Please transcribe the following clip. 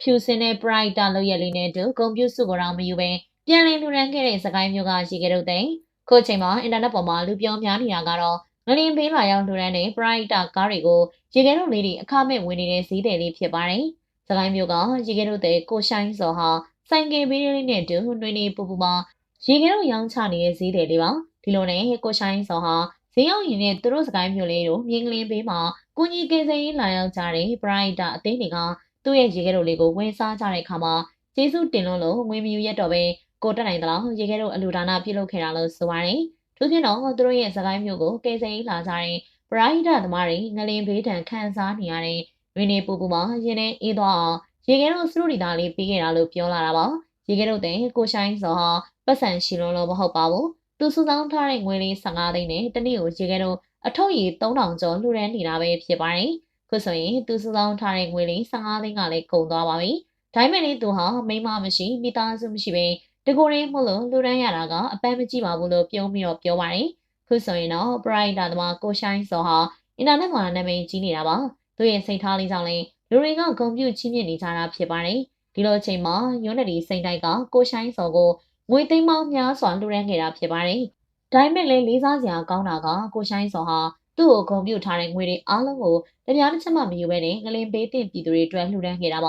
ဖြူစင်တဲ့ bright တာလောက်ရလေးနဲ့အတူဂုံပြူစုကိုတော့မယူပဲပြန်လည်လူရန်ခဲ့တဲ့စကိုင်းမျိုးကရေကဲတို့တဲ့ခုချိန်မှာအင်တာနက်ပေါ်မှာလူပြောများနေတာကတော့ငလင်ပေးလာရောက်လူရန်တဲ့ bright တာကားတွေကိုရေကဲတို့လေးတွေအခမဲ့ဝင်နေတဲ့ဈေးတယ်လေးဖြစ်ပါတယ်။စကိုင်းမျိုးကရေကဲတို့တဲ့ကိုရှိုင်းစော်ဟာဆိုင်ကယ်ဘေးလေးနဲ့အတူနှွေးနေပူပူမှာရေကဲတို့ရောင်းချနေတဲ့ဈေးတယ်လေးပါဒီလိုနဲ့ကိုရှိုင်းစော်ဟာဈေးရောက်ရင်နဲ့သူတို့စကိုင်းမျိုးလေးတို့မြင်းကလင်းပေးမှာကိုကြီးကင်းစင်းလာရောက်ကြတဲ့ bright တာအသိတွေက သူ့ရဲ့ရေခဲတို့လေးကိုဝင်စားကြတဲ့အခါမှာကျေးဇူးတင်လို့လို့ငွေမယူရတော့ပဲကိုတက်နိုင်သလားရေခဲတို့အလူဒါနာပြုလုပ်ခဲ့တာလို့ဆိုပါတယ်။ထို့ပြင်တော့သူတို့ရဲ့စကိုင်းမျိုးကိုကဲစိန်လာကြတဲ့ပရိုက်တာသမားတွေငလင်ဘေးတံခံစားနေရတဲ့ရင်းနေပူပူမှာရင်းနေအေးသွားအောင်ရေခဲတို့စရုဒီသားလေးပြီးခဲ့တာလို့ပြောလာတာပါ။ရေခဲတို့တဲ့ကိုရှိုင်းစောဟာပတ်စံရှိလုံးလို့မဟုတ်ပါဘူး။သူစုဆောင်းထားတဲ့ငွေလေး15သိန်းနဲ့တနေ့ကိုရေခဲတို့အထုပ်ရည်3000ကျော်လှူဒန်းနေတာပဲဖြစ်ပါတယ်။ ခုဆိုရင်သူစုဆောင်းထားတဲ့ငွေလေး15သိန်းကလည်းကုန်သွားပါပြီ။ဒါပေမဲ့လည်းသူဟာမိမမရှိမိသားစုမရှိပဲတကိုယ်ရင်းမို့လို့လူရန်ရတာကအပန်းမကြည့်ပါဘူးလို့ပြောပြီးတော့ပြောပါတယ်။ခုဆိုရင်တော့ Bright တာသမားကိုရှိုင်းစောဟာအင်တာနက်မှာနာမည်ကြီးနေတာပါ။သူရဲ့စိတ်ထားလေးကြောင့်လည်းလူတွေကဂုံပြူချင်းမြင့်နေကြတာဖြစ်ပါတယ်။ဒီလိုအချိန်မှာယွန်းနဒီစိန်တိုက်ကကိုရှိုင်းစောကိုငွေသိန်းပေါင်းများစွာလူရန်ခဲ့တာဖြစ်ပါတယ်။ဒါပေမဲ့လည်းလေးစားစရာကောင်းတာကကိုရှိုင်းစောဟာ သူ့ကိုဂုံပြူထားတဲ့ငွေတွေအားလုံးကိုတရားတစ်ချက်မှမယူဘဲနဲ့ငလင်ပေးတင်ပြည်သူတွေအတွက်လှူဒန်းခဲ့တာပါ